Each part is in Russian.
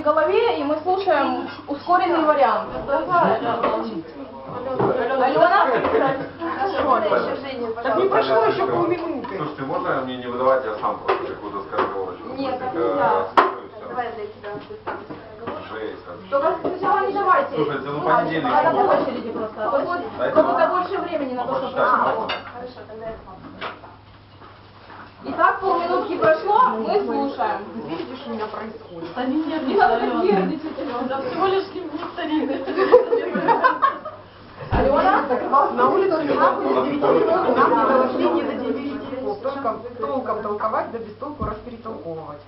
нашей голове, и мы слушаем ускоренный вариант. Алена, Так не прошло еще полминуты. Слушайте, можно мне не выдавать, я сам просто какую-то скороговорочку? Нет, нельзя. Ну Давай для тебя. Только сначала не давайте. Слушайте, ну, ну понедельник. Надо по очереди просто. А как будто больше времени на то, что... Хорошо, тогда я Итак, полминутки прошло мы слушаем. Видите, что у меня происходит? Да не Не надо нервничать, Алена. Да всего лишь нектарины. Алена? На улице у нас не второй нам должны не до девяти часов. Только толком толковать, да без толку расперетолковывать.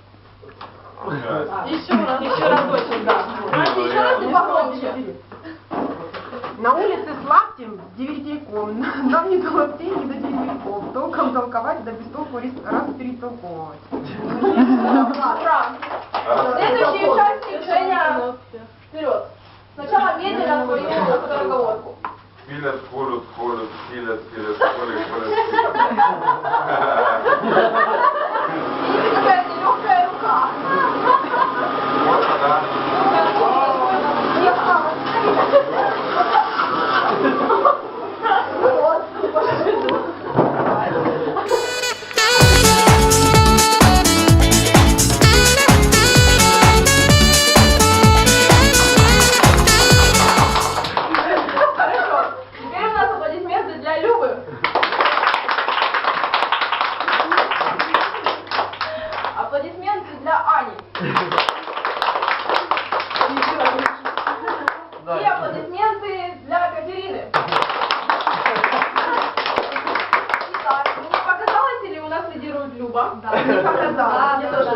Еще раз. Еще разочек, да. Значит, еще раз и погромче. На улице с лаптем с деверьком. Нам не до лаптей, не до деверьков. Толком толковать, да без толку расперетолковывать. Ура. Следующий участник, Женя, вперед. Сначала медленно свою скороговорку. Пилят, колют, колют, пилят, пилят, колют, колют, Аплодисменты для Ани. И аплодисменты для Катерины. Итак, не показалось или у нас лидирует Люба? Да, не показалось. Да, Мне да, тоже.